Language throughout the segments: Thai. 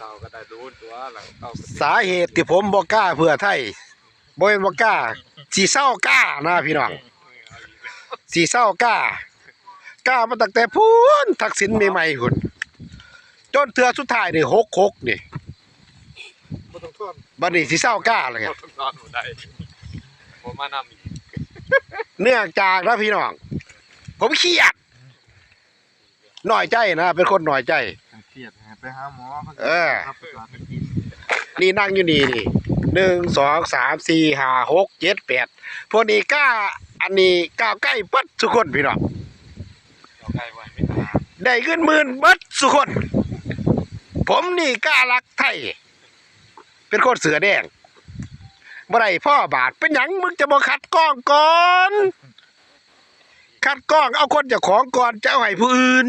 เก่าก็ได้รู้ตัวหลังเก่าก็สาเหตุที่ผมบ่กล้าเพื่อไทยบ่แม่นบ่กล้าสิเศร้ากล้านะพี่น้องสิเศร้ากล้ากล้ามาตั้งแต่พูนทักษิณใหม่ๆพุ่นจนเทื่อสุดท้ายนี่66นี่บ่ต้องทนบัดนี้สิเศร้ากล้าแล้วไงบ่ต้องนอนบ่ได้ผมมานำอีกเนื่องจากนะพี่น้อง ผมเครียดน้อยใจนะ เป็นคนน้อยใจ เครียดไปหาหมอเออครับประสาทกินนี่นั่งอยู่นี่นี่หนึ่งสองสามสี่ห้าหกเจ็ดแปดพวกนี้กล้าอันนี้ก้าวใกล้เบัดสุคนพี่น้องเอาใกล้ไว้ไม่หาได้เงินหมื่นเบัดสุคน ผมนี่กล้ารักไทย เป็นคนเสือแดงบ่ได้พ่อบาทเป็นหยังมึงจะบ่คัดกล้องก่อน คัดกล้องเอาคนเจากของก่อนจะเอาให้ผู้อื่น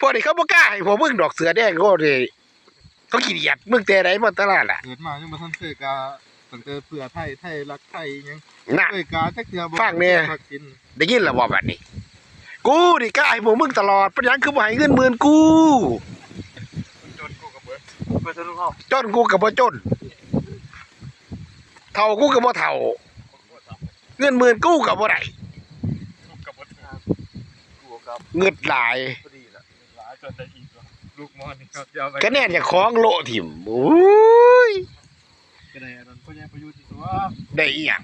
พวกนี้เขาบ่กล้าให้ผมมึงดอกเสือแดงก็เลยเขาขี้เดียดมึงแต่ไหนมาตลาดล่ะเกิดมายังบ่ทันเคยกาตั้งแต่เพื่อไทยไทยรักไทยยังน่ะ เคยกาจักเทื่อบ่ฟังแน่ทักษิณได้ยินแล้วบ่แบบนี้ กูนี่กล้าให้พวกมึงตลอดเป็นหยังคือบ่ให้เงินหมื่นกู จนกูกับเบิดเบิดทะลุเฮาจนกูก็บ่จนเท่ากูก็บ่เท่า เงินหมื่นกูก็บ่ได้กูกับเบิดกูกับเงิดหลายพอ ดีละหลายจนได้อีกแล้วลูกหมอนี่ครับยาวไปคะแนนจากของโลถิ่มโอ้ยก็ได้อันนั้นพ่อใหญ่ประยุทธ์อีกตัวได้อีหยัง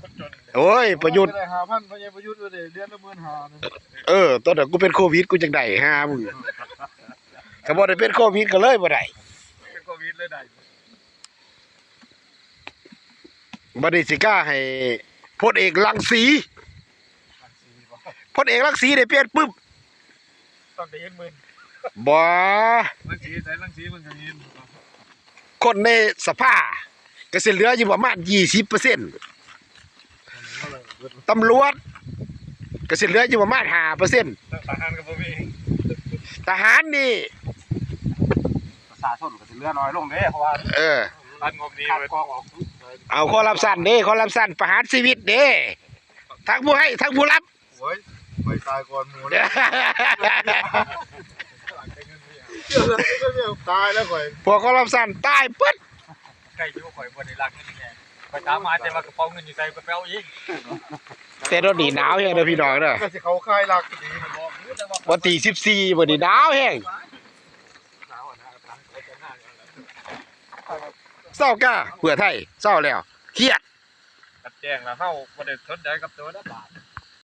คนจนโอ้ยประยุทธ์ได้หาพันพ่อใหญ่ประยุทธ์ก็ได้เดือนละหมื่นห้าเนี่ยเออตอนนั้นกูเป็นโควิดกูจังได้ห้ามึงก็บ่ได้เป็นโควิดก็เลยบ่ได้เป็นโควิดเลยได้บ่ได้สิกล้าให้พลเอกรังสีพันสี่บ่พลเอกรังสีได้เปลี่ยนปึ๊บ ต้องได้เงินหมื่นบ่ลังสีใส่ลังสีมันก็เงินคนในสภาก็สิเหลืออยู่ประมาณ20%ตำรวจก็สิเหลืออยู่ประมาณ5%ทหารก็บ่มีทหารนี่ประชาชนก็สิเหลือน้อยลงเด้เพราะว่าเออรัฐงบนี้ไปกองออกเอาคอรับสันเด้คอรับสันประหารชีวิตเด้ทั้งผู้ให้ทั้งผู้รับโอ้ยไปตายก่อนหมู่แล้ว เดี๋ยวแล้วก็เนี่ยตายแล้วข่อยพวกคอรับสันตายปึ๊ดใกล้อยู่ข่อยบ่ได้รักเงินแน่ไปตามมาแต่ว่ากระเป๋าเงินอยู่ใส่กระเป๋าอีกแต่ตอนนี้หนาวแห้งเด้อพี่น้องเด้อก็สิเขาคายหลักดีบอกอยู่แต่ว่าวันที่14วันนี้หนาวแห้งหนาวอะนะทางไปจะหน้าอยู่แล้วเศร้ากล้าเพื่อไทยเศร้าแล้วเครียดกัดแจ้งแล้วเฮาบ่ได้สนใจกับตัวละบาท